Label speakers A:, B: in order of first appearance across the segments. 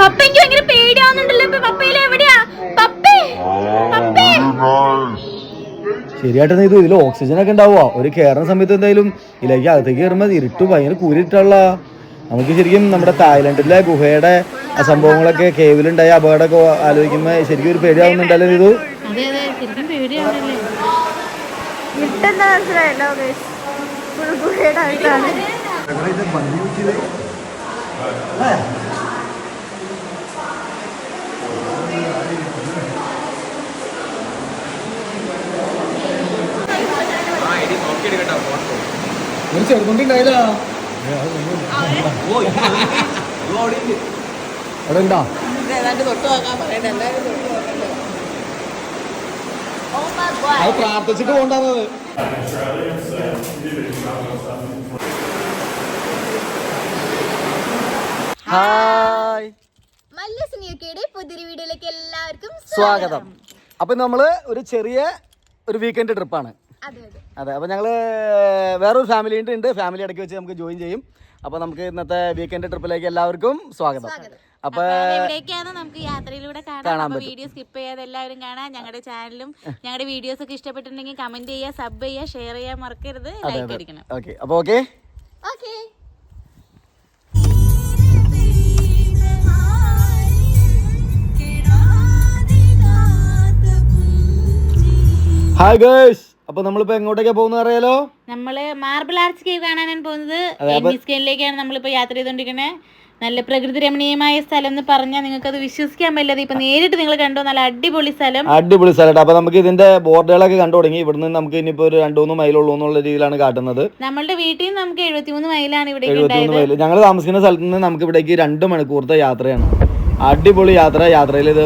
A: പപ്പ എനിക്ക് ഭയങ്കര പേടിയാവുന്നുണ്ടല്ലോ. ഇപ്പൊ പപ്പയിലെ എവിടെയാ? പപ്പേ പപ്പേ.
B: ശരിയായിട്ട് ഇത് ഇതിൽ ഓക്സിജൻ ഒക്കെ ഉണ്ടാവുക ഒരു കയറുന്ന സമയത്ത് എന്തായാലും ഇതിലേക്ക് അകത്തേക്ക് കയറുമ്പോൾ ഇരുട്ട് ഭയങ്കര കൂരിട്ടുള്ള. നമുക്ക് ശരിക്കും നമ്മുടെ തായ്ലൻഡിലെ ഗുഹയുടെ സംഭവങ്ങളൊക്കെ കേവിലുണ്ടായ അപകടമൊക്കെ ആലോചിക്കുമ്പോൾ ശരിക്കും ഒരു പേടിയാവുന്നുണ്ടല്ലോ ഇത്.
C: ഗുഹയുടെ അതെ
B: ചെറുതുണ്ടായില്ല അവിടെ ഉണ്ടോ അത് പ്രാർത്ഥിച്ചിട്ട് പോകണ്ടത് ഹായ്.
C: മല്ലസിനിയൊക്കെയുടെ പുതിയൊരു വീഡിയോയിലേക്ക് എല്ലാവർക്കും
B: സ്വാഗതം. അപ്പൊ നമ്മൾ ഒരു ചെറിയ ഒരു വീക്കെൻഡ് ട്രിപ്പാണ്
C: അതെ അതെ.
B: അതെ അപ്പോൾ ഞങ്ങൾ വേറൊരു ഫാമിലി ഉണ്ട് ഉണ്ട്. ഫാമിലി ഇടയ്ക്ക് വെച്ച് നമുക്ക് ജോയിൻ ചെയ്യും. അപ്പോൾ നമുക്ക് ഇന്നത്തെ വീക്കെൻഡ് ട്രിപ്പിലേക്ക് എല്ലാവർക്കും സ്വാഗതം. അപ്പൊ
A: എവിടേക്കാണ് നമുക്ക് യാത്രയിലൂടെ കാണാം. വീഡിയോ സ്കിപ്പ് ചെയ്യാതെ എല്ലാവരും കാണാം. ഞങ്ങളുടെ ചാനലും ഞങ്ങളുടെ വീഡിയോസ് ഒക്കെ ഇഷ്ടപ്പെട്ടിട്ടുണ്ടെങ്കിൽ കമന്റ് ചെയ്യുക സബ് ചെയ്യുക ഷെയർ ചെയ്യാൻ മറക്കരുത്. ലൈക്ക് അടിക്കണം.
B: ഓക്കെ അപ്പോൾ ഓക്കെ
C: ഓക്കെ
B: ഹായ് ഗേഴ്സ് അപ്പൊ നമ്മളിപ്പോ എങ്ങോട്ടേക്കാ പോകുന്നത് അറിയാലോ?
A: നമ്മൾ മാർബിൾ ആർച്ച് കേവ് കാണാനാണ് പോകുന്നത്. നമ്മളിപ്പോ യാത്ര ചെയ്തോണ്ടിരിക്കുന്നത് നല്ല പ്രകൃതി രമണീയമായ സ്ഥലം എന്ന് പറഞ്ഞാൽ നിങ്ങൾക്ക് അത് വിശ്വസിക്കാൻ പറ്റില്ല ഇപ്പൊ നേരിട്ട് നിങ്ങൾ കണ്ടോ? നല്ല അടിപൊളി സ്ഥലം.
B: അടിപൊളി സ്ഥലം അപ്പൊ നമുക്ക് ഇതിന്റെ ബോർഡുകളൊക്കെ കണ്ടു തുടങ്ങി. ഇവിടുന്ന് നമുക്ക് ഇനിയിപ്പോ ഒരു രണ്ടു മൂന്ന് മൈലുള്ളൂ എന്നുള്ള രീതിയിലാണ് കാട്ടുന്നത്.
A: നമ്മുടെ വീട്ടിൽ നിന്ന് നമുക്ക് എഴുപത്തിമൂന്ന് മൈലാണ് ഇവിടെ
B: എഴുപത്തിമൂന്ന്
A: ഉണ്ടായത്.
B: മൈൽ ഞങ്ങൾ താമസിക്കുന്ന സ്ഥലത്ത് നിന്ന് നമുക്ക് ഇവിടേക്ക് രണ്ട് മണിക്കൂറത്തെ യാത്രയാണ്. അടിപൊളി യാത്ര യാത്രയിൽ ഇത്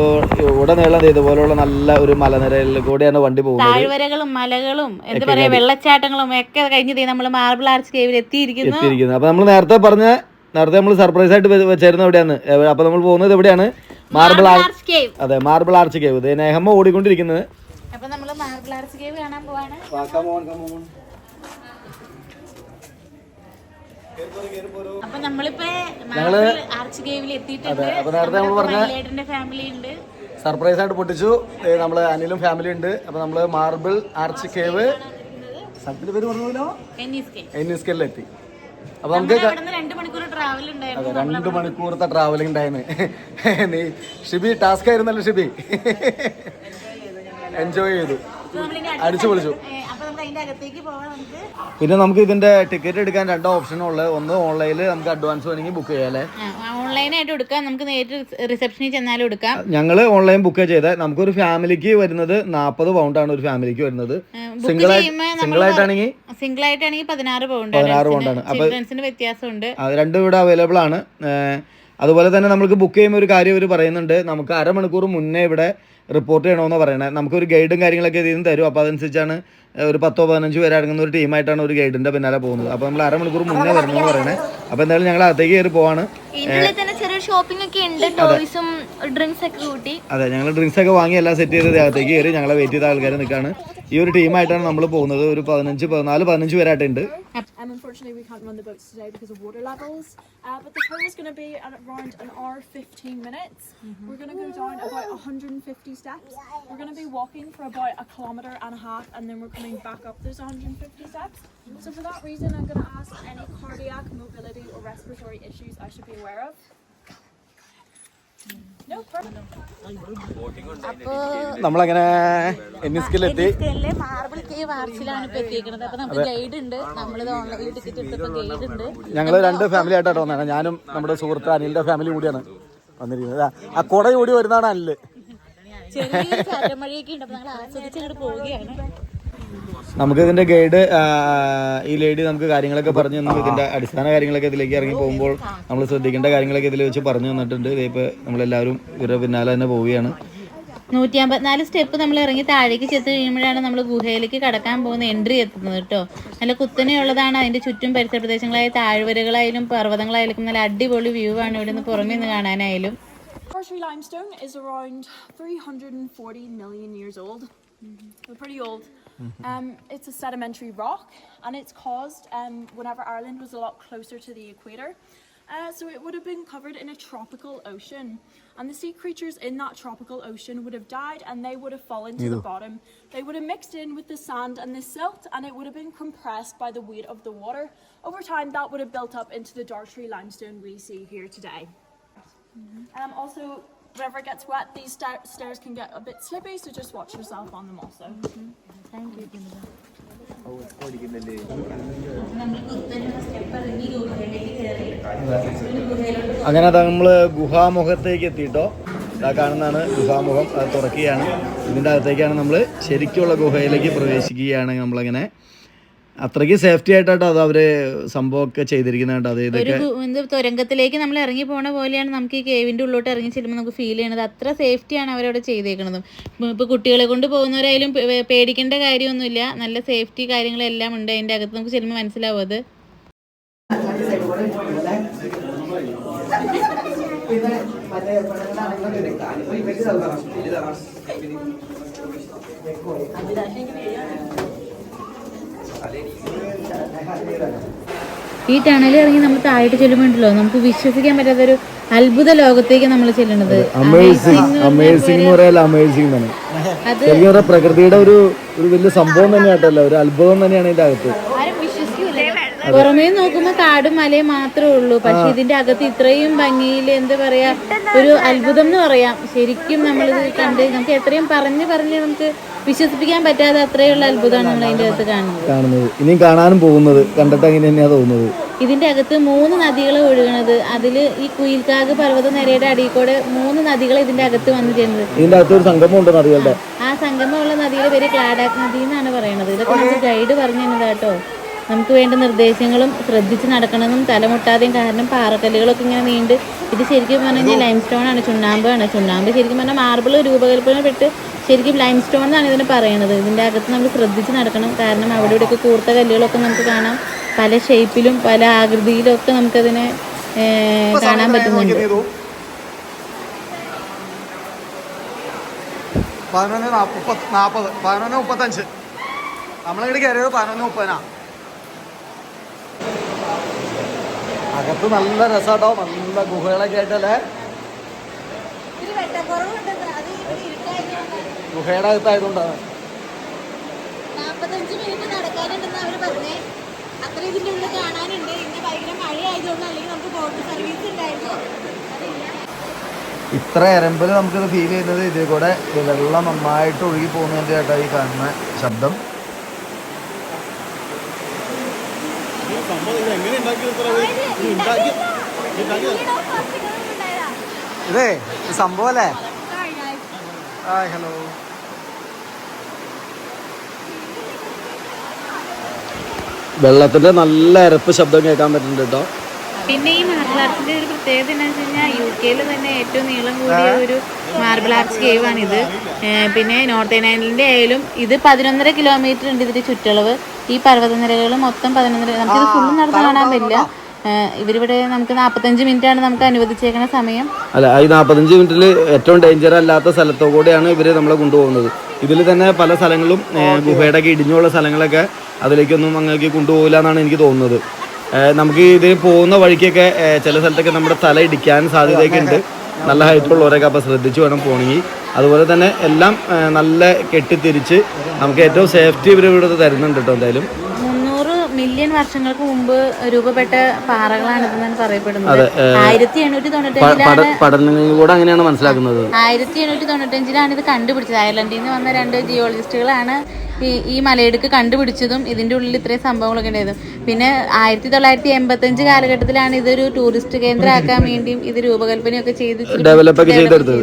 B: ഉടനീളം ഇതുപോലുള്ള നല്ല ഒരു മലനിരയിൽ കൂടെയാണ് വണ്ടി പോകുന്നത്.
A: താഴ്വരകളും മലകളും എന്താ പറയാ വെള്ളച്ചാട്ടങ്ങളും ഒക്കെ കഴിഞ്ഞ് നമ്മൾ മാർബിൾ ആർച്ച് കേവിൽ എത്തിയിരിക്കുന്നു.
B: എത്തിയിരിക്കുന്നു. അപ്പൊ നമ്മൾ നേരത്തെ പറഞ്ഞ നേരത്തെ നമ്മൾ സർപ്രൈസ് ആയിട്ട് വെച്ചായിരുന്നു എവിടെയാണ്? എവ- അപ്പൊ നമ്മൾ പോകുന്നത് എവിടെയാണ്? Marble
A: Arch Cave.
B: അതെ മാർബിൾ ആർച്ച് കേവ്. ഇത് നേഹമ്മ ഓടിക്കൊണ്ടിരിക്കുന്നത്.
A: അപ്പൊ നമ്മൾ മാർബിൾ ആർച്ച് കേവ് കാണാൻ പോവാണ്. അപ്പൊ നമ്മളിപ്പോ ആർച്ച് എത്തിയിട്ടുണ്ട്. ഫാമിലി ഉണ്ട്.
B: സർപ്രൈസ് ആയിട്ട് പൊട്ടിച്ചു. നമ്മൾ അനിലും ഫാമിലി ഉണ്ട്. അപ്പൊ നമ്മൾ മാർബിൾ ആർച്ച് കേവ് സ്ഥലത്തിന്റെ പേര് പറഞ്ഞല്ലോ അപ്പൊ നമുക്ക്
A: രണ്ടു രണ്ട്
B: അതെ മണിക്കൂറത്തെ ട്രാവലിംഗ് ടൈം നീ ഷിബി ടാസ്ക് ആയിരുന്നല്ലോ ഷിബി. എൻജോയ് ചെയ്തു. അടിച്ചു പൊളിച്ചു. പിന്നെ നമുക്ക് ഇതിന്റെ ടിക്കറ്റ് എടുക്കാൻ രണ്ട് ഓപ്ഷൻ ഉള്ളത് ഒന്ന് ഓൺലൈനിൽ നമുക്ക് അഡ്വാൻസ് വേണമെങ്കിൽ ബുക്ക് ചെയ്യാല്ലേ
A: ഓൺലൈനായിട്ട് എടുക്കാം. നമുക്ക് നേരിട്ട് റിസപ്ഷനിൽ ചെന്നാലും എടുക്കാം.
B: ഞങ്ങൾ ഓൺലൈൻ ബുക്ക് ചെയ്ത നമുക്ക് ഒരു ഫാമിലിക്ക് വരുന്നത് നാപ്പത് പൗണ്ട് ആണ് ഒരു ഫാമിലിക്ക് വരുന്നത്. സിംഗിൾ ആയിട്ട് സിംഗിൾ ആയിട്ടാണെങ്കിൽ
A: സിംഗിൾ ആയിട്ടാണെങ്കിൽ പതിനാറ് പൗണ്ട്
B: പതിനാറ് പൗണ്ടാണ് അപ്പൊ
A: വ്യത്യാസമുണ്ട്.
B: രണ്ടും ഇവിടെ അവൈലബിൾ ആണ്. അതുപോലെ തന്നെ നമുക്ക് ബുക്ക് ചെയ്യുമ്പോൾ ഒരു കാര്യം ഇവർ പറയുന്നുണ്ട്. നമുക്ക് അരമണിക്കൂർ മുന്നേ ഇവിടെ റിപ്പോർട്ട് ചെയ്യണമെന്ന് പറയണത് നമുക്കൊരു ഗൈഡും കാര്യങ്ങളൊക്കെ ഇതിൽ നിന്ന് തരും. അപ്പോൾ അതനുസരിച്ചാണ് ഒരു പത്തോ പതിനഞ്ചോ പേര് അടങ്ങുന്ന ഒരു ടീമായിട്ടാണ് ഒരു ഗൈഡിന്റെ പിന്നാലെ പോകുന്നത്. അപ്പോൾ നമ്മൾ അരമണിക്കൂർ മുന്നേ വരണമെന്ന് പറയണേ. അപ്പോൾ എന്തായാലും ഞങ്ങൾ അകത്തേക്ക് കയറി പോവാണ്.
C: ഷോപ്പിംഗ് ഒക്കെ ഉണ്ട് ടോയ്സും ഡ്രിങ്ക്സ് ഒക്കെ കൂട്ടി
B: അതെ ഞങ്ങൾ ഡ്രിങ്ക്സ് ഒക്കെ വാങ്ങി എല്ലാം സെറ്റ് ചെയ്ത് അകത്തേക്ക് കയറി ഞങ്ങളെ വെയിറ്റ് ചെയ്ത ആൾക്കാർ നിൽക്കുകയാണ് ഈ ഒരു ടീമായിട്ടാണ് നമ്മൾ പോകുന്നത് ഒരു പതിനഞ്ച് പതിനാല് പതിനഞ്ച് പേരായിട്ടുണ്ട്
D: Um, unfortunately, we can't run the boats today because of water levels. Uh, but the tour is going to be at around an hour 15 minutes. We're going to go down about 150 steps. We're going to be walking for about a kilometre and a half, and then we're coming back up those 150 steps. So for that reason, I'm going to ask any cardiac, mobility, or respiratory issues I should be aware of.
B: നമ്മളങ്ങനെ
A: ഉണ്ട്.
B: ഞങ്ങൾ രണ്ട് family ആയിട്ടാണ് വന്നത് ഞാനും നമ്മുടെ സുഹൃത്ത് അനിലിന്റെ family കൂടിയാണ് വന്നിരിക്കുന്നത്. ആ- കുട കൂടി വരുന്നതാണ്
A: അനിൽ. ഉണ്ട്. ഞങ്ങൾ ആസ്വദിച്ച് അങ്ങോട്ട് പോവുകയാണ്.
B: നമുക്ക് ഇതിന്റെ ഗൈഡ് ഈ ലേഡി നമുക്ക് കാര്യങ്ങളൊക്കെ പറഞ്ഞു തന്നു. ഇതിന്റെ അടിസ്ഥാന കാര്യങ്ങളൊക്കെ ഇതിലേക്ക് ഇറങ്ങി പോകുമ്പോൾ നമ്മൾ ശ്രദ്ധിക്കേണ്ട കാര്യങ്ങളൊക്കെ ഇതിൽ വെച്ച് പറഞ്ഞു തന്നിട്ടുണ്ട്. ഇതിപ്പോ നമ്മളെല്ലാവരും ഇവരുടെ പിന്നാലെ തന്നെ പോവുകയാണ്.
A: നൂറ്റി അമ്പത്തിനാല് സ്റ്റെപ്പ് നമ്മൾ ഇറങ്ങി താഴേക്ക് ചെത്ത് കഴിയുമ്പോഴാണ് നമ്മൾ ഗുഹയിലേക്ക് കടക്കാൻ പോകുന്ന എൻട്രി എത്തുന്നത് കേട്ടോ. നല്ല കുത്തനെയുള്ളതാണ്. അതിന്റെ ചുറ്റും പരിസര പ്രദേശങ്ങളായ താഴ്വരകളായാലും പർവതങ്ങളായാലും നല്ല അടിപൊളി വ്യൂ ആണ് ഇവിടെ നിന്ന് പുറമേ നിന്ന് കാണാനായാലും.
D: Tertiary limestone is around 340 million years old. So pretty old. Um, it's a sedimentary rock, and it's caused um, whenever Ireland was a lot closer to the equator. Uh, so it would have been covered in a tropical ocean, and the sea creatures in that tropical ocean would have died, and they would have fallen to the bottom. They would have mixed in with the sand and the silt, and it would have been compressed by the weight of the water. Over time, that would have built up into the Dartree limestone we see here today. Um, also, whenever it gets wet, these sta- stairs can get a bit slippy, so just watch yourself on them also.
B: അങ്ങനെ അതാ നമ്മൾ ഗുഹാമുഖത്തേക്ക് എത്തിയിട്ടോ. ഇതാ കാണുന്നതാണ് ഗുഹാമുഖം. അത് തുറക്കുകയാണ്. ഇതിന്റെ അകത്തേക്കാണ് നമ്മൾ ശരിക്കുള്ള ഗുഹയിലേക്ക് പ്രവേശിക്കുകയാണ് നമ്മളങ്ങനെ. അത്രയ്ക്ക് സേഫ്റ്റി ആയിട്ടാണ് അത് അവർ സംഭവമൊക്കെ ചെയ്തിരിക്കുന്നത് അത്
A: ഒരു
B: ഇതൊക്കെ
A: തുരങ്കത്തിലേക്ക് നമ്മൾ ഇറങ്ങി പോണ പോലെയാണ് നമുക്ക് ഈ കേവിന്റെ ഉള്ളോട്ട് ഇറങ്ങി ചെല്ലുമ്പോൾ നമുക്ക് ഫീൽ ചെയ്യണത് അത്ര സേഫ്റ്റിയാണ് അവരവിടെ ചെയ്തേക്കുന്നത് ഇപ്പൊ കുട്ടികളെ കൊണ്ട് പോകുന്നവരായാലും പേ- പേടിക്കേണ്ട കാര്യമൊന്നുമില്ല. നല്ല സേഫ്റ്റി കാര്യങ്ങളെല്ലാം ഉണ്ട്. അതിന്റെ അകത്ത് നമുക്ക് ചെല്ലുമ്പോൾ മനസ്സിലാവും അത്. ഈ ടണലിൽ ഇറങ്ങി നമ്മൾ താഴോട്ട് ചെല്ലുമ്പോണ്ടല്ലോ നമുക്ക് വിശ്വസിക്കാൻ പറ്റാത്ത ഒരു അത്ഭുത ലോകത്തേക്ക് നമ്മൾ ചെല്ലുന്നത്.
B: അമേസിംഗ് അമേസിംഗ് എന്ന് പറയാൻ അമേസിംഗ് തന്നെ
A: അത്
B: ശരിക്കും പറഞ്ഞാൽ പ്രകൃതിയുടെ ഒരു ഒരു വലിയ സംഭവം തന്നെയാട്ടല്ലോ ഒരു അത്ഭുതം തന്നെയാണ് ഇതിന്റെ അകത്ത്.
A: പുറമേ നോക്കുമ്പോ കാടും മലയും മാത്രമേ ഉള്ളൂ. പക്ഷെ ഇതിന്റെ അകത്ത് ഇത്രയും ഭംഗിയിൽ എന്താ പറയാ ഒരു അത്ഭുതം എന്ന് പറയാം. ശരിക്കും നമ്മളിത് കണ്ട് നമുക്ക് എത്രയും പറഞ്ഞു പറഞ്ഞ് നമുക്ക് വിശ്വസിപ്പിക്കാൻ പറ്റാതെ അത്രയുള്ള അത്ഭുതമാണ് നമ്മൾ അതിന്റെ അകത്ത് കാണുന്നത്.
B: കാണുന്നത്. ഇനിയും കാണാനും പോകുന്നത് കണ്ടിട്ട് അങ്ങനെ തന്നെയാണ് തോന്നുന്നത്?
A: ഇതിന്റെ അകത്ത് മൂന്ന് നദികൾ ഒഴുകണത്. അതിൽ ഈ കുയിൽക്കാഗ് പർവത നിരയുടെ അടിയിൽ കൂടെ മൂന്ന് നദികൾ ഇതിന്റെ അകത്ത് വന്നു ചേരുന്നത്.
B: ഇതിന്റെ അകത്ത് ഒരു സംഗമം ഉണ്ട് നദികളുടെ.
A: ആ സംഗമമുള്ള നദിയുടെ പേര് ക്ലാഡാക് നദി എന്നാണ് പറയുന്നത് ഇതൊക്കെ നമുക്ക് ഗൈഡ് പറഞ്ഞു തന്നത് കേട്ടോ. നമുക്ക് വേണ്ട നിർദ്ദേശങ്ങളും ശ്രദ്ധിച്ച് നടക്കണമെന്നും തലമുട്ടാതെയും കാരണം പാറക്കല്ലുകളൊക്കെ ഇങ്ങനെ നീണ്ട് ഇത് ശരിക്കും പറഞ്ഞു കഴിഞ്ഞാൽ ലൈം സ്റ്റോൺ ആണ്. ചുണ്ണാമ്പാണ് ചുണ്ണാമ്പ് ശരിക്കും പറഞ്ഞാൽ മാർബിൾ രൂപകൽപ്പനപ്പെട്ട് ശരിക്കും ലൈം സ്റ്റോൺ എന്നാണ് ഇതിന് പറയുന്നത് ഇതിന്റെ അകത്ത് നമ്മൾ ശ്രദ്ധിച്ച് നടക്കണം. കാരണം അവിടെ ഇവിടെയൊക്കെ കൂർത്ത കല്ലുകളൊക്കെ നമുക്ക് കാണാം. പല ഷേപ്പിലും പല ആകൃതിയിലും ഒക്കെ നമുക്കതിനെ കാണാൻ പറ്റുന്നുണ്ട്.
B: പതിനൊന്ന് മുപ്പത് നാൽപ്പത് പതിനൊന്ന് മുപ്പത്തഞ്ച്. നമ്മളിങ്ങോട്ട് കയറിയത് പതിനൊന്ന് മുപ്പതിനാ. അകത്ത് നല്ല രസാട്ടോ. നല്ല ഗുഹകളൊക്കെ ആയിട്ടല്ലേ? ഗുഹയുടെ അകത്തായതുകൊണ്ടാണ്
A: നാൽപ്പത്തഞ്ച് മിനിറ്റ് നടക്കാനുണ്ടെന്ന് അവർ പറഞ്ഞേ. അത്ര ഇതിന്റെ ഉള്ളിൽ കാണാനുണ്ട്. ഇന്ന് ഭയങ്കര മഴയായതുകൊണ്ട് അല്ലെങ്കിൽ നമുക്ക് ബോട്ട് സർവീസ് ഉണ്ടായിരുന്നു.
B: ഇത്ര എരമ്പിൽ നമുക്കിത് ഫീൽ ചെയ്യുന്നത് ഇതിൽ കൂടെ വെള്ളം നന്നായിട്ട് ഒഴുകി പോകുന്നതിന്റെ ആയിട്ടാണ് ഈ കാണുന്ന ശബ്ദം. ഇതേ സംഭവം അല്ലേ? ഹായ് ഹലോ വെള്ളത്തിന്റെ നല്ല അരപ്പ് ശബ്ദം കേൾക്കാൻ പറ്റുന്നുണ്ട് കേട്ടോ.
A: പിന്നെ ഈ മാർബിൾ ആർച്ചിന്റെ ഒരു പ്രത്യേകത എന്താണെന്ന് വെച്ച് കഴിഞ്ഞാൽ യു കെയിൽ തന്നെ ഏറ്റവും നീളം കൂടിയ ഒരു മാർബിൾ ആർച്ച് കേവ് ആണ് ഇത് പിന്നെ നോർത്ത് ഐലൻഡിന്റെ ആയാലും ഇത് പതിനൊന്നര കിലോമീറ്റർ ഉണ്ട് ഇതിന്റെ ചുറ്റളവ്. ഈ പർവതനിരകൾ മൊത്തം പതിനൊന്നര നമുക്കിത് ഫുള്ളും നടന്ന് കാണാൻ പറ്റില്ല. ഇവരിവിടെ നമുക്ക് നാൽപ്പത്തഞ്ച് മിനിറ്റ് ആണ് നമുക്ക് അനുവദിച്ചേക്കുന്ന സമയം.
B: അല്ല ഈ നാൽപ്പത്തഞ്ച് മിനിറ്റിൽ ഏറ്റവും ഡേഞ്ചർ അല്ലാത്ത സ്ഥലത്തോ കൂടെയാണ് ഇവർ നമ്മളെ കൊണ്ടുപോകുന്നത്. ഇതിൽ തന്നെ പല സ്ഥലങ്ങളും ഗുഹയുടെ ഇടിഞ്ഞുള്ള സ്ഥലങ്ങളൊക്കെ അതിലേക്കൊന്നും അങ്ങേക്ക് കൊണ്ടുപോകില്ല എന്നാണ് എനിക്ക് തോന്നുന്നത്. നമുക്ക് ഇതിൽ പോകുന്ന വഴിക്കൊക്കെ ചില സ്ഥലത്തൊക്കെ നമ്മുടെ തല ഇടിക്കാൻ സാധ്യതയൊക്കെ ഉണ്ട്. നല്ല ഹൈറ്റുള്ളവരൊക്കെ അപ്പോൾ ശ്രദ്ധിച്ച് വേണം പോകണമെങ്കിൽ. അതുപോലെ തന്നെ എല്ലാം നല്ല കെട്ടിത്തിരിച്ച് നമുക്ക് ഏറ്റവും സേഫ്റ്റി ഇവർ ഇവിടെ തരുന്നുണ്ട് കേട്ടോ എന്തായാലും.
A: മില്യൺ വർഷങ്ങൾക്ക് മുമ്പ് രൂപപ്പെട്ട പാറകളാണിതെന്നാണ് പറയപ്പെടുന്നത്. ആയിരത്തി എണ്ണൂറ്റി തൊണ്ണൂറ്റഞ്ചിലാണ്
B: പഠനങ്ങളിൽ കൂടെ അങ്ങനെയാണ് മനസ്സിലാക്കുന്നത്.
A: ആയിരത്തി എണ്ണൂറ്റി തൊണ്ണൂറ്റഞ്ചിലാണ് ഇത് കണ്ടുപിടിച്ചത്. അയർലൻഡിൽ നിന്ന് വന്ന രണ്ട് ജിയോളജിസ്റ്റുകളാണ് ഈ ഈ മലയിടുക്ക് കണ്ടുപിടിച്ചതും ഇതിന്റെ ഉള്ളിൽ ഇത്രയും സംഭവങ്ങളൊക്കെ ഉണ്ടായതും. പിന്നെ ആയിരത്തി തൊള്ളായിരത്തി എൺപത്തഞ്ച് കാലഘട്ടത്തിലാണ് ഇതൊരു ടൂറിസ്റ്റ് കേന്ദ്രമാക്കാൻ വേണ്ടിയും ഇത് രൂപകൽപ്പനയൊക്കെ ചെയ്ത്
B: ഡെവലപ്പ് ചെയ്തത്.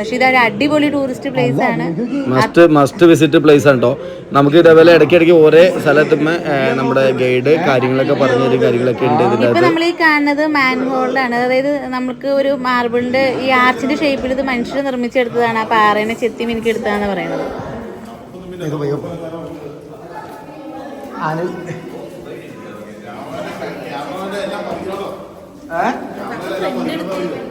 A: പക്ഷെ ഇതൊരു അടിപൊളി ടൂറിസ്റ്റ് പ്ലേസ് ആണ്.
B: മസ്റ്റ് മസ്റ്റ് വിസിറ്റ് പ്ലേസ് ആണ് കേട്ടോ നമുക്ക് ഇതേപോലെ ഇടയ്ക്കിടയ്ക്ക് ഓരോ സ്ഥലത്തും നമ്മുടെ ഗൈഡ് കാര്യങ്ങളൊക്കെ പറഞ്ഞു തരും കാര്യങ്ങളൊക്കെ ഉണ്ട്
A: ഇപ്പൊ നമ്മൾ ഈ കാണുന്നത് മാൻഹോളിലാണ് അതായത് നമുക്ക് ഒരു മാർബിളിന്റെ ഈ ആർച്ചിന്റെ ഷേപ്പിൽ ഇത് മനുഷ്യർ നിർമ്മിച്ചെടുത്തതാണ്. ആ പാറേനെ ചെത്തി മിനിക്ക് എടുത്താന്ന് പറയുന്നത്.
B: ഇത്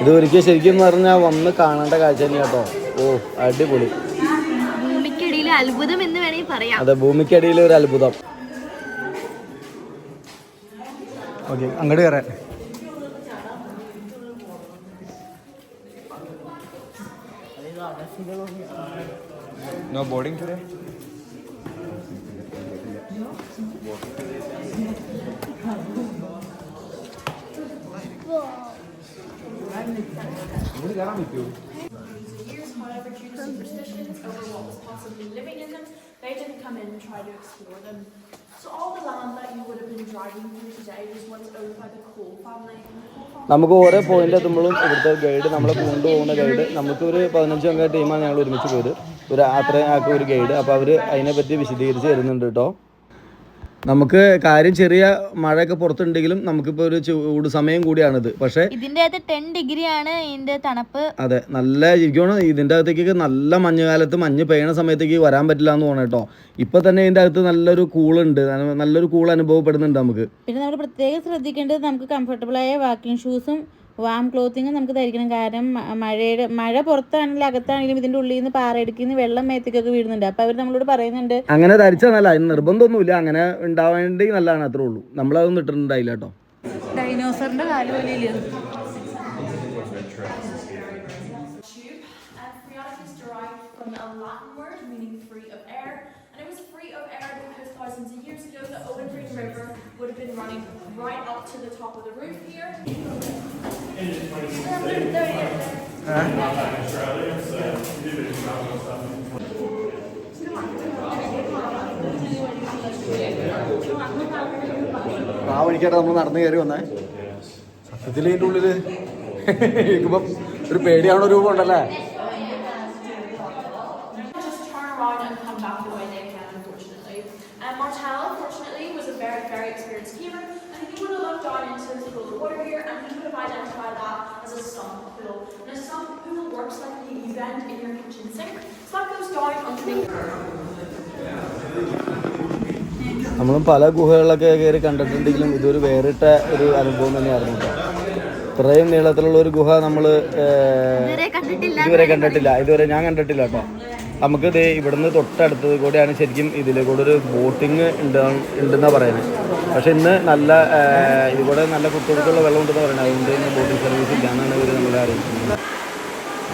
B: ഇത് ഒരിക്കൽ ശരിക്കും പറഞ്ഞാൽ വന്ന് കാണേണ്ട കാഴ്ച തന്നെ കേട്ടോ ഓ അടിപൊളി.
C: ഭൂമിക്കിടയിൽ അത്ഭുതം എന്ന് വേണമെങ്കിൽ പറയാം.
B: അതെ ഭൂമിക്കടിയിൽ ഒരു അത്ഭുതം. ഓക്കെ അങ്ങോട്ട് കയറാൻ
E: No boarding today?
D: However, due to superstitions over what was possibly living in them, they didn't come in and try to explore them. So all the land that you would have been driving through today was once owned by the Cole family. And the Cole family
B: നമുക്ക് ഓരോ point എത്തുമ്പോഴും ഇവിടുത്തെ guide നമ്മളെ കൊണ്ടുപോകുന്ന guide നമുക്ക് ഒരു പതിനഞ്ച് അംഗ ടീമാണ് ഞങ്ങൾ ഒരുമിച്ച് പോയത് ഒരു അത്രയും ആൾക്ക് ഒരു ഗൈഡ് അപ്പോൾ അവർ അതിനെപ്പറ്റി വിശദീകരിച്ച് തരുന്നുണ്ട് കേട്ടോ നമുക്ക് കാര്യം ചെറിയ മഴയൊക്കെ പുറത്തുണ്ടെങ്കിലും നമുക്കിപ്പോ ഒരു ചൂട് സമയം കൂടിയാണിത്. പക്ഷേ
C: ഇതിന്റെ അകത്ത് ടെൻ ഡിഗ്രി ആണ് ഇതിന്റെ തണുപ്പ്.
B: അതെ നല്ല ഇരിക്കണം ഇതിന്റെ അകത്തേക്ക് നല്ല മഞ്ഞുകാലത്ത് മഞ്ഞ് പെയ്യണ സമയത്തേക്ക് വരാൻ പറ്റില്ല എന്ന് തോന്നണം കേട്ടോ. ഇപ്പൊ തന്നെ ഇതിന്റെ അകത്ത് നല്ലൊരു കൂളുണ്ട്. നല്ലൊരു കൂൾ അനുഭവപ്പെടുന്നുണ്ട് നമുക്ക്.
A: പിന്നെ നമ്മൾ പ്രത്യേകം ശ്രദ്ധിക്കേണ്ടത് നമുക്ക് കംഫർട്ടബിൾ ആയ വാക്കിംഗ് ഷൂസും വാം ക്ലോത്തിങ് നമുക്ക് ധരിക്കണം കാരണം മഴയുടെ മഴ പുറത്താണെങ്കിലും അകത്താണെങ്കിലും ഇതിന്റെ ഉള്ളിൽ നിന്ന് പാറയിടുക്കിൽ നിന്ന് വെള്ളം മേത്തേക്കൊക്കെ വീഴുന്നുണ്ട് അപ്പൊ അവർ നമ്മളോട് പറയുന്നുണ്ട്
B: അങ്ങനെ ധരിച്ചാൽ നല്ല നിർബന്ധമൊന്നുമില്ല അങ്ങനെ ഉണ്ടാവേണ്ടി നല്ലതാണ് അത്രേ ഉള്ളൂ നമ്മളതൊന്നും ഇട്ടിട്ടുണ്ടായില്ല കേട്ടോ
A: ഡൈനോസറിന്റെ കാൽ പോലെ
D: tube. And Freatic is derived from a Latin word meaning free of air. And it was free of air because thousands of years ago the Owen Green River would have been running right up to the top of the roof here.
B: ആ നമ്മൾ നടന്നു കയറി വന്നേ. സത്യത്തിൽ ഇതിന്റെ ഇരിക്കുമ്പം ഒരു പേടിയാവണ രൂപം ഉണ്ടല്ലേ
D: Just turn around and come back the way they can, unfortunately. And Martel, fortunately, was a very, very experienced gamer, and he would have looked down into the pool of water here, and he would have identified that as a sump pool. And a sump pool works like the event in your kitchen sink. So that goes down underneath.
B: നമ്മളും പല ഗുഹകളൊക്കെ കയറി കണ്ടിട്ടുണ്ടെങ്കിലും ഇതൊരു വേറിട്ട ഒരു അനുഭവം തന്നെയായിരുന്നു ഇത്രയും നീളത്തിലുള്ള ഒരു ഗുഹ നമ്മൾ
C: ഇതുവരെ കണ്ടിട്ടില്ല.
B: ഇതുവരെ കണ്ടിട്ടില്ല. ഇതുവരെ ഞാൻ കണ്ടിട്ടില്ല കേട്ടോ. നമുക്ക് ഇത് ഇവിടുന്ന് തൊട്ടടുത്തത് കൂടെയാണ് ശരിക്കും ഇതിലെ കൂടെ ഒരു ബോട്ടിങ് ഉണ്ട് ഉണ്ടെന്നാണ് പറയുന്നത് പക്ഷെ ഇന്ന് നല്ല ഇത് കൂടെ നല്ല കുട്ടികൾക്കുള്ള വെള്ളം ഉണ്ടെന്ന് പറയുന്നത് അതുകൊണ്ട് ഇന്ന് ബോട്ടിംഗ് സർവീസ് ഇല്ലാന്നാണ് ഇവർ നമ്മളെ അറിയിക്കുന്നത്.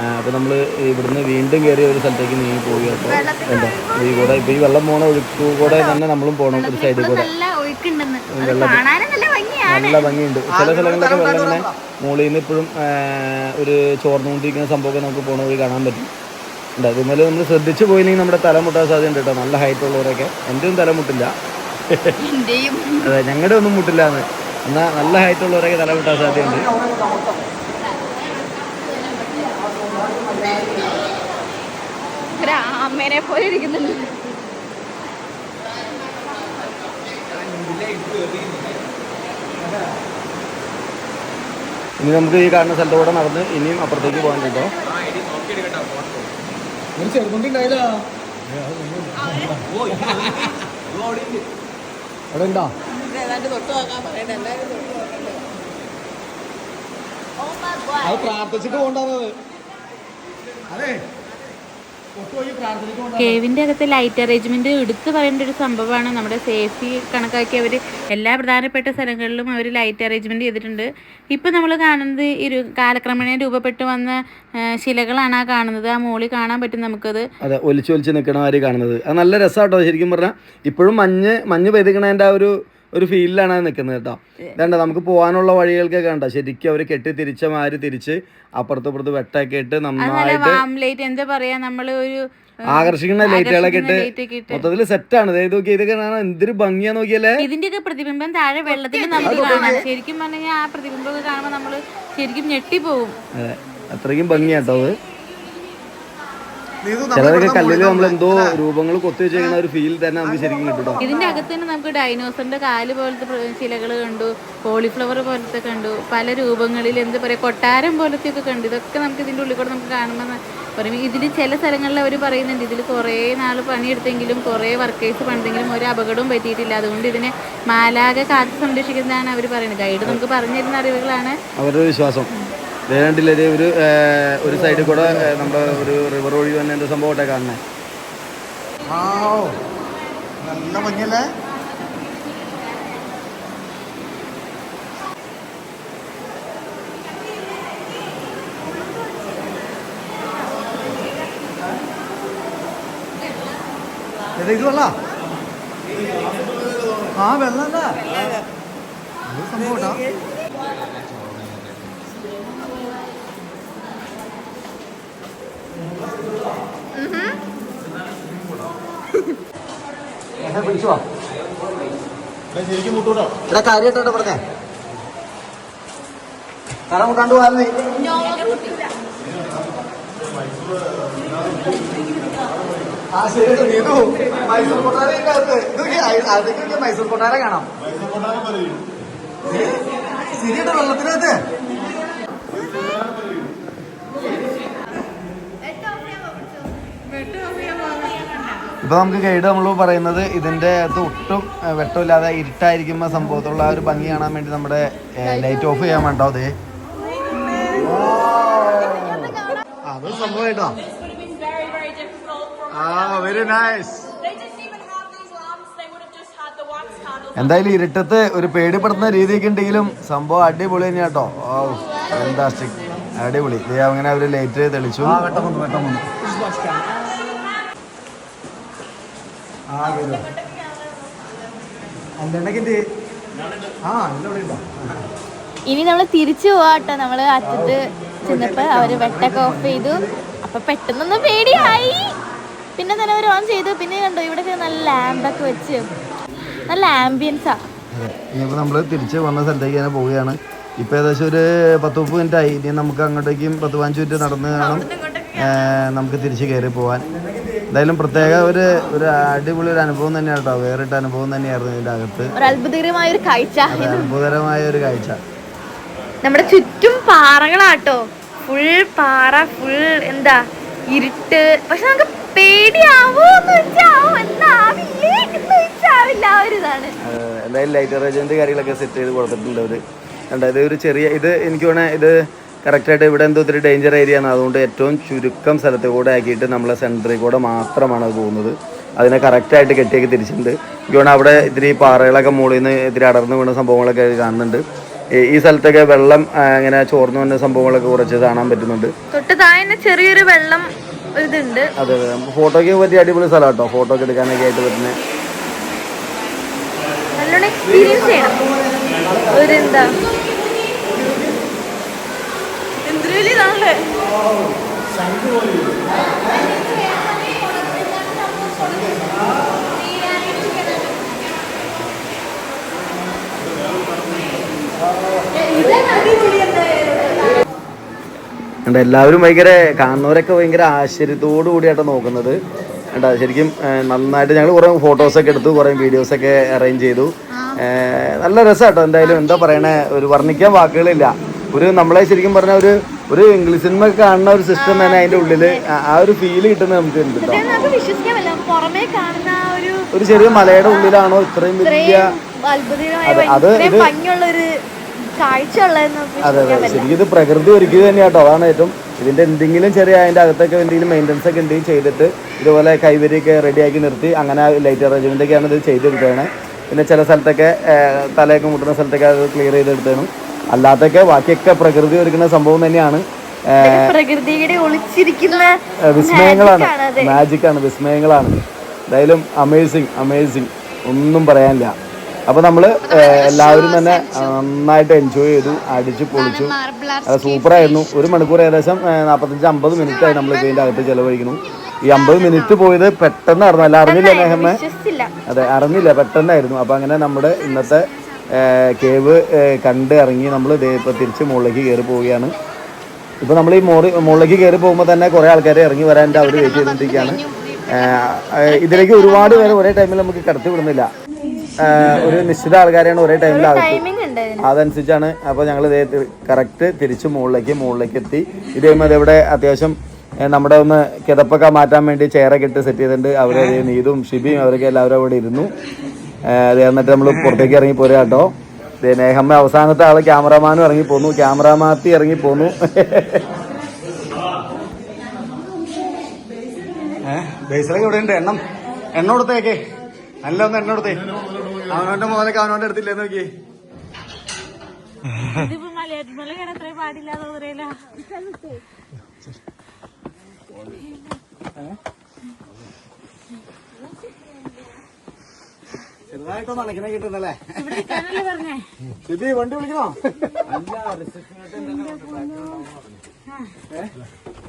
B: അപ്പോൾ നമ്മൾ ഇവിടുന്ന് വീണ്ടും കയറി ഒരു സ്ഥലത്തേക്ക് നീങ്ങി പോയി. അപ്പോൾ എന്താ ഈ കൂടെ ഇപ്പോൾ ഈ വെള്ളം പോണ ഒഴുക്കു കൂടെ തന്നെ നമ്മളും പോകണം ഒരു സൈഡിൽ കൂടെ.
C: നല്ല
B: ഭംഗിയുണ്ട്. ചില സ്ഥലങ്ങളിലൊക്കെ വെള്ളം ഇങ്ങനെ മുകളിൽ നിന്ന് ഇപ്പോഴും ഒരു ചോർന്നുകൊണ്ടിരിക്കുന്ന സംഭവമൊക്കെ നമുക്ക് പോണ വഴി കാണാൻ പറ്റും. ഉണ്ട് അതുപോലെ നമ്മൾ ശ്രദ്ധിച്ചു പോയില്ലെങ്കിൽ നമ്മുടെ തല മുട്ടാൻ സാധ്യതയുണ്ട് കേട്ടോ. നല്ല ഹൈറ്റ് ഉള്ളവരൊക്കെ. എന്റെ ഒന്നും തല മുട്ടില്ല. അതെ ഞങ്ങളുടെ ഒന്നും മുട്ടില്ല എന്ന് എന്നാൽ നല്ല ഹൈറ്റ് ഉള്ളവരൊക്കെ തല മുട്ടാൻ സാധ്യതയുണ്ട്.
C: അമ്മേനെ പോലെ ഇരിക്കുന്നുണ്ട്.
B: ഇനി നമുക്ക് ഈ കാണുന്ന സ്ഥലത്തൂടെ നടന്ന് ഇനിയും അപ്പുറത്തേക്ക് പോകാൻ കേട്ടോ അവിടെ ഉണ്ടോ അത് പ്രാർത്ഥിച്ചിട്ട് പോകണ്ടത്
A: കേവിന്റെ അകത്ത് ലൈറ്റ് അറേഞ്ച്മെന്റ് എടുത്തു പറയേണ്ട ഒരു സംഭവമാണ്. നമ്മുടെ സേഫ്റ്റി കണക്കാക്കി അവർ എല്ലാ പ്രധാനപ്പെട്ട സ്ഥലങ്ങളിലും അവർ ലൈറ്റ് അറേഞ്ച്മെന്റ് ചെയ്തിട്ടുണ്ട്. ഇപ്പം നമ്മൾ കാണുന്നത് ഇരു ഒരു കാലക്രമേണ രൂപപ്പെട്ടു വന്ന ശിലകളാണ് ആ കാണുന്നത്. ആ മോളിൽ കാണാൻ പറ്റും നമുക്കത്.
B: അതെ ഒലിച്ചൊലിച്ച് ഒലിച്ച് നിൽക്കണ മാതിരി കാണുന്നത്. അത് നല്ല രസമാട്ടോ ശരിക്കും പറഞ്ഞാൽ ഇപ്പോഴും മഞ്ഞ് മഞ്ഞ് പെയ്തിക്കണതിന്റെ ആ ഒരു ഒരു ഫീലിലാണ് അത് നിൽക്കുന്നത് കേട്ടോ. ഇതേണ്ട നമുക്ക് പോകാനുള്ള വഴികൾക്കൊക്കെ കണ്ട? ശരിക്കും അവർ കെട്ടി തിരിച്ച മാതിരി തിരിച്ച് അപ്പുറത്ത് ഇപ്പുറത്ത് വെട്ടൊക്കെ ഇട്ട് നന്നായിട്ട്
A: എന്താ പറയാ നമ്മൾ ഒരു
B: ആകർഷിക്കുന്ന ലൈറ്റുകളൊക്കെ ഇട്ട്
A: light സെറ്റ് ആണ്.
B: മൊത്തത്തിൽ സെറ്റാണ് ഇതായത് നോക്കി ഇതൊക്കെ കാണാൻ എന്തൊരു ഭംഗിയാ നോക്കിയല്ലേ?
A: ഇതിന്റെയൊക്കെ പ്രതിബിംബം താഴെ വെള്ളത്തിൽ നമുക്ക് കാണാം. ശരിക്കും പറഞ്ഞാൽ ആ പ്രതിബിംബം കാണുമ്പോൾ നമ്മൾ ശരിക്കും ഞെട്ടിപ്പോവും.
B: അതെ അത്രയ്ക്കും ഭംഗിയാട്ടോ അത്. ചിലതൊക്കെ കല്ലിൽ നമ്മൾ എന്തോ രൂപങ്ങൾ കൊത്തി വെച്ചേക്കുന്ന ഒരു ഫീൽ തന്നെ നമുക്ക് ശരിക്കും കിട്ടും. കേട്ടോ
A: ഇതിന്റെ അകത്ത് തന്നെ നമുക്ക് ഡൈനോസറിന്റെ കാൽ പോലത്തെ ശിലകൾ കണ്ടു കോളിഫ്ലവർ പോലത്തെ കണ്ടു പല രൂപങ്ങളിൽ എന്താ പറയാ കൊട്ടാരം പോലത്തെ ഒക്കെ കണ്ടു. ഇതൊക്കെ നമുക്ക് ഇതിന്റെ ഉള്ളിൽ കൂടെ നമുക്ക് കാണുമ്പോൾ പറയും. ഇതിൽ ചില സ്ഥലങ്ങളിൽ അവർ പറയുന്നുണ്ട് ഇതിൽ കുറേ നാൾ പണിയെടുത്തെങ്കിലും കുറേ വർക്കേഴ്സ് പണിതെങ്കിലും ഒരു അപകടവും പറ്റിയിട്ടില്ല. അതുകൊണ്ട് ഇതിനെ മാലാക കാത്ത് സംരക്ഷിക്കുന്നതാണ് അവർ പറയുന്നത്. ഗൈഡ് നമുക്ക് പറഞ്ഞിരുന്ന അറിവുകളാണ്.
B: അവരുടെ വിശ്വാസം. വേണ്ടില്ല ഒരു ഒരു സൈഡിൽ കൂടെ നമ്മുടെ ഒരു റിവർ ഒഴി വന്ന എന്താ സംഭവട്ടെ കാണുന്നത് നല്ല ഭംഗിയല്ലേ? ഇത് വെള്ള ആ വെള്ളല്ല? സംഭവം ഇവിടെ കാര്യമായിട്ടോ പറഞ്ഞേ. തല മുട്ടാണ്ട് നീ ആ ശരി ഇത് മൈസൂർ കൊട്ടാരത്തിന്റെ അകത്ത് ഇതൊക്കെ അതൊക്കെ മൈസൂർ കൊട്ടാര കാണാം. ശരിയുണ്ട് വെള്ളത്തിനകത്ത്. ഇപ്പൊ നമുക്ക് ഗൈഡ് നമ്മൾ പറയുന്നത് ഇതിന്റെ അകത്ത് ഒട്ടും വെട്ടമില്ലാതെ ഇരുട്ടായിരിക്കുന്ന സംഭവത്തുള്ള ആ ഒരു ഭംഗി കാണാൻ വേണ്ടി നമ്മുടെ ലൈറ്റ് ഓഫ് ചെയ്യാൻ വേണ്ടോ അതെ? അത് ആ വെരി നൈസ് എന്തായാലും ഇരുട്ടത്ത് ഒരു പേടിപ്പെടുത്തുന്ന രീതിയൊക്കെ ഉണ്ടെങ്കിലും സംഭവം അടിപൊളി തന്നെയാട്ടോ. എന്താ അടിപൊളി. അങ്ങനെ അവർ ലൈറ്റ് തെളിച്ചു.
C: ഇനി നമ്മൾ തിരിച്ചു പോവാട്ടോ നമ്മൾ അറ്റത്ത് ചെന്നപ്പോ അവർ വെട്ടൊക്കെ ഓഫ് ചെയ്തു. അപ്പൊ പെട്ടെന്നൊന്നും പേടിയായി. പിന്നെ തന്നെ അവർ ഓൺ ചെയ്തു. പിന്നെ കണ്ടോ ഇവിടെ നല്ല ലാമ്പൊക്കെ വെച്ച്. നല്ല ആംബിയൻസാ
B: ഇനിയിപ്പോൾ നമ്മൾ തിരിച്ച് വന്ന സ്ഥലത്തേക്ക് തന്നെ പോവുകയാണ്. ഇപ്പോൾ ഏകദേശം ഒരു പത്ത് മുപ്പത് മിനിറ്റ് ആയി ഇനി നമുക്ക് അങ്ങോട്ടേക്കും പത്ത് പതിനഞ്ച് മിനിറ്റ് നടന്ന് കാണും നമുക്ക് തിരിച്ച് കയറി പോകാൻ എന്തായാലും പ്രത്യേക ഒരു ഒരു അടിപൊളി ഒരു അനുഭവം തന്നെയാണ് കേട്ടോ. വേറിട്ട അനുഭവം തന്നെയായിരുന്നു ഇതിന്റെ അകത്ത്.
C: ഒരു അത്ഭുതകരമായ ഒരു കാഴ്ച.
B: അത് അത്ഭുതകരമായ ഒരു കാഴ്ച.
C: നമ്മുടെ ചുറ്റും പാറകളാട്ടോ. ഫുൾ പാറ ഫുൾ എന്താ ഇരുട്ട്. പക്ഷെ നമുക്ക് പേടിയാവോ എന്ന് വെച്ചാവോ എന്താവില്ലേ എന്ന് വെച്ചാവില്ല ആ ഒരു ഇതാണ്.
B: ഏഹ് എന്തായാലും ലൈറ്റ് അറേഞ്ച്മെന്റ് കാര്യങ്ങളൊക്കെ സെറ്റ് ചെയ്ത് കൊടുത്തിട്ടുണ്ട് അവർ. കണ്ടോ ഇത് ഒരു ചെറിയ ഇത് എനിക്ക് വേണേ ഇത് കറക്റ്റായിട്ട് ഇവിടെ എന്തോ ഒത്തിരി ഡേഞ്ചർ ഏരിയ ആണ്. അതുകൊണ്ട് ഏറ്റവും ചുരുക്കം സ്ഥലത്ത് കൂടെ ആക്കിയിട്ട് നമ്മളെ സെന്ററിൽ കൂടെ മാത്രമാണ് അത് പോകുന്നത്. അതിനെ കറക്റ്റായിട്ട് കെട്ടിയൊക്കെ തിരിച്ചിട്ടുണ്ട്. ഇതുകൊണ്ട് അവിടെ ഇത്തിരി പാറകളൊക്കെ മുകളിൽ നിന്ന് ഇത്തിരി അടർന്നു വീണ സംഭവങ്ങളൊക്കെ കാണുന്നുണ്ട്. ഈ- സ്ഥലത്തൊക്കെ വെള്ളം ഇങ്ങനെ ചോർന്നു വന്ന സംഭവങ്ങളൊക്കെ കുറച്ച് കാണാൻ പറ്റുന്നുണ്ട്.
C: തൊട്ട് താഴെ ചെറിയൊരു വെള്ളം ഇതുണ്ട്.
B: അതെ അതെ. ഫോട്ടോയ്ക്ക് പറ്റിയ അടിപൊളി സ്ഥലം കേട്ടോ. ഫോട്ടോ ഒക്കെ എടുക്കാനൊക്കെ ആയിട്ട് പറ്റുന്നത്
C: നല്ലോണം എക്സ്പീരിയൻസ് ചെയ്യണം. ഒരു എന്താ?
B: ഉണ്ട് എല്ലാവരും ഭയങ്കര കാണുന്നവരൊക്കെ ഭയങ്കര ആശ്ചര്യത്തോടു കൂടിയായിട്ട് നോക്കുന്നത്. കേട്ടോ ശരിക്കും നന്നായിട്ട് ഞങ്ങൾ കുറേ ഫോട്ടോസൊക്കെ എടുത്തു കുറേ വീഡിയോസൊക്കെ അറേഞ്ച് ചെയ്തു. നല്ല നല്ല രസമാട്ടോ എന്തായാലും എന്താ പറയണേ ഒരു വർണിക്കാൻ വാക്കുകളില്ല. ഒരു നമ്മളെ ശരിക്കും പറഞ്ഞ ഒരു ഒരു ഇംഗ്ലീഷ് സിനിമ കാണുന്ന ഒരു സിസ്റ്റം തന്നെ അതിന്റെ ഉള്ളിൽ ആ- ഒരു ഫീൽ കിട്ടുന്നത് നമുക്ക് കേട്ടോ
C: ഒരു
B: ചെറിയ മലയുടെ ഉള്ളിലാണോ ഇത്രയും വലിയ അതെ, അത് ഇത് അതെ ശരിക്കും ഇത് പ്രകൃതി ഒരുക്കിയത് തന്നെയാട്ടോ അതാണ് ഏറ്റവും ഇതിന്റെ എന്തെങ്കിലും ചെറിയ അതിന്റെ അകത്തൊക്കെ എന്തെങ്കിലും മെയിന്റനൻസ് ഒക്കെ ഉണ്ടെങ്കിൽ ചെയ്തിട്ട് ഇതുപോലെ കൈവരിയൊക്കെ റെഡിയാക്കി നിർത്തി അങ്ങനെ ലൈറ്റ് അറേഞ്ച്മെന്റ് ഒക്കെയാണ് ഇത് ചെയ്തെടുത്തതാണ്. പിന്നെ ചില സ്ഥലത്തൊക്കെ തലയൊക്കെ മുട്ടുന്ന സ്ഥലത്തൊക്കെ അത് ക്ലിയർ ചെയ്തെടുത്തതാണ്. അല്ലാത്തൊക്കെ ബാക്കിയൊക്കെ പ്രകൃതി ഒരുക്കുന്ന സംഭവം തന്നെയാണ്.
C: പ്രകൃതിയുടെ ഒളിച്ചിരിക്കുന്ന
B: വിസ്മയങ്ങളാണ്.
C: മാജിക് ആണ്
B: മാജിക്കാണ് വിസ്മയങ്ങളാണ്. എന്തായാലും അമേസിങ് അമേസിങ് ഒന്നും പറയാനില്ല. അപ്പൊ നമ്മൾ എല്ലാവരും തന്നെ നന്നായിട്ട് എൻജോയ് ചെയ്തു അടിച്ചു പൊളിച്ചു. സൂപ്പർ സൂപ്പറായിരുന്നു. ഒരു മണിക്കൂർ ഏകദേശം നാപ്പത്തഞ്ച് അമ്പത് മിനിറ്റ് ആയി നമ്മൾ ഇതിന്റെ അകത്ത് ചെലവഴിക്കുന്നു. ഈ അമ്പത് മിനിറ്റ് പോയത് പെട്ടെന്ന് അറിഞ്ഞു അല്ല അറിഞ്ഞില്ല നെഹമ്മ?
C: വിശ്വസിച്ചില്ല.
B: അതെ അറിഞ്ഞില്ല പെട്ടെന്നായിരുന്നു. അപ്പൊ അങ്ങനെ നമ്മുടെ ഇന്നത്തെ കേവ് കണ്ട് ഇറങ്ങി നമ്മൾ ഇപ്പോൾ തിരിച്ച് മുകളിലേക്ക് കയറി പോവുകയാണ്. ഇപ്പോൾ നമ്മൾ ഈ മോറി മുകളിലേക്ക് കയറി പോകുമ്പോൾ തന്നെ കുറേ ആൾക്കാർ ഇറങ്ങി വരാന്റെ അവർ വെയിറ്റ് ചെയ്തുകൊണ്ടിരിക്കുകയാണ് ഇതിലേക്ക് ഒരുപാട് പേര് ഒരേ ടൈമിൽ നമുക്ക് കടത്തി വിടുന്നില്ല. ഒരു നിശ്ചിത ആൾക്കാരെയാണ് ഒരേ
C: ടൈമിൽ.
B: അതനുസരിച്ചാണ്. അപ്പോൾ ഞങ്ങൾ കറക്റ്റ് തിരിച്ച് മുകളിലേക്ക് മുകളിലേക്ക് എത്തി. ഇതേമാതിരി ഇവിടെ അത്യാവശ്യം നമ്മുടെ ഒന്ന് കിതപ്പൊക്കെ മാറ്റാൻ വേണ്ടി ചെയറൊക്കെ ഇട്ട് സെറ്റ് ചെയ്തിട്ടുണ്ട്. അവരെ നീതും ഷിബിയും അവരൊക്കെ എല്ലാവരും അവിടെ ഇരുന്നു. അത് എന്നിട്ട് നമ്മൾ പുറത്തേക്ക് ഇറങ്ങി പോരാ കേട്ടോ. ദേ നേഹമ്മ അവസാനത്തെ ആൾ ക്യാമറമാനും ഇറങ്ങി പോന്നു. ക്യാമറമാത്തി ഇറങ്ങി പോന്നു. ബേസിലൊക്കെ ഇവിടെ ഉണ്ട്. എണ്ണം എണ്ണ കൊടുത്തേക്കേ നല്ല ഒന്ന് എണ്ണ കൊടുത്തേ. അവനോന്റെ മോനൊക്കെ അവനോന്റെ അടുത്തില്ലേ നോക്കിയേ.
A: പാടില്ല
B: ചെറുതായിട്ടൊന്ന് അണക്കിനെ കിട്ടുന്നല്ലേ? വണ്ടി വിളിക്കണോ? അല്ല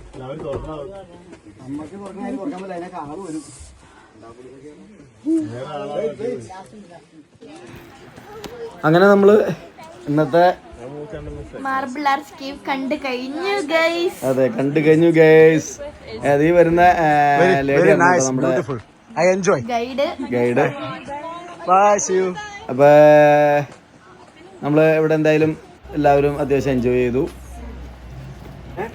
B: നമ്മക്ക് തുറക്കാൻ തുറക്കാൻ പറ്റില്ല അതിനെ കാണാതെ വരും. അങ്ങനെ നമ്മൾ ഇന്നത്തെ
C: മാർബിൾ ആർട്സ് കേവ് കണ്ടു കഴിഞ്ഞു ഗൈസ്
B: അതെ കണ്ടു കഴിഞ്ഞു ഗേസ് ഈ വരുന്ന ലേഡി നമ്മുടെ ഐ എൻജോയ്
C: ഗൈഡ്
B: ഗൈഡ് അപ്പൊ നമ്മൾ ഇവിടെ എന്തായാലും എല്ലാവരും അത്യാവശ്യം എൻജോയ് ചെയ്തു.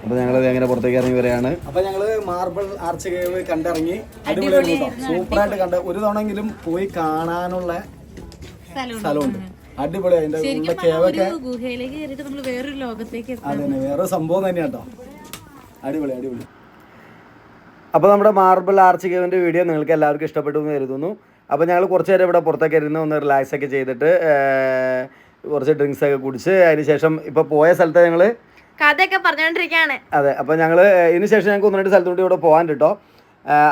B: അപ്പൊ ഞങ്ങൾ അങ്ങനെ പുറത്തേക്ക് ഇറങ്ങി വരെയാണ് അപ്പൊ ഞങ്ങൾ മാർബിൾ ആർച്ച് കേവ് കണ്ടിറങ്ങി. അടിപൊളിയായിരുന്നു സൂപ്പറായിട്ട് കണ്ട. ഒരു തവണെങ്കിലും പോയി കാണാനുള്ള സ്ഥലമുണ്ട്. അടിപൊളി അതിന്റെ ഉള്ള കേവൊക്കെ
A: ഗുഹയിലേക്ക് കയറിയിട്ട് നമ്മൾ വേറൊരു ലോകത്തേക്ക്
B: അതന്നെ വേറെ സംഭവം തന്നെയാണ് കേട്ടോ. അടിപൊളി അടിപൊളി. അപ്പോൾ നമ്മുടെ മാർബിൾ ആർച്ച് കേവിന്റെ വീഡിയോ നിങ്ങൾക്ക് എല്ലാവർക്കും ഇഷ്ടപ്പെട്ടു എന്ന് കരുതുന്നു. അപ്പോൾ ഞങ്ങൾ കുറച്ച് നേരം ഇവിടെ പുറത്തൊക്കെ ഇരുന്ന് ഒന്ന് റിലാക്സ് ഒക്കെ ചെയ്തിട്ട് കുറച്ച് ഡ്രിങ്ക്സ് ഒക്കെ കുടിച്ച് അതിന് ശേഷം ഇപ്പോൾ പോയ സ്ഥലത്ത് ഞങ്ങൾ
C: കഥയൊക്കെ പറഞ്ഞുകൊണ്ടിരിക്കുകയാണ്
B: അതെ അപ്പോൾ ഞങ്ങൾ ഇതിന് ശേഷം ഞങ്ങൾക്ക് ഒന്ന് രണ്ട് സ്ഥലത്തോട്ട് ഇവിടെ പോകാൻ കേട്ടോ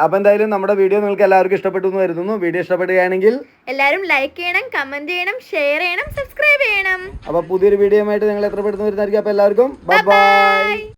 B: അപ്പോൾ എന്തായാലും നമ്മുടെ വീഡിയോ നിങ്ങൾക്ക് എല്ലാവർക്കും ഇഷ്ടപ്പെട്ടു എന്ന് കരുതുന്നു. വീഡിയോ ഇഷ്ടപ്പെടുകയാണെങ്കിൽ
C: എല്ലാവരും ലൈക്ക് ചെയ്യണം കമന്റ് ചെയ്യണം ഷെയർ ചെയ്യണം സബ്സ്ക്രൈബ് ചെയ്യണം.
B: അപ്പോൾ പുതിയൊരു വീഡിയോ ആയിട്ട് ഞങ്ങൾ എത്ര പെട്ടെന്ന് വരുന്നതായിരിക്കും അപ്പോൾ എല്ലാവർക്കും ബൈ ബൈ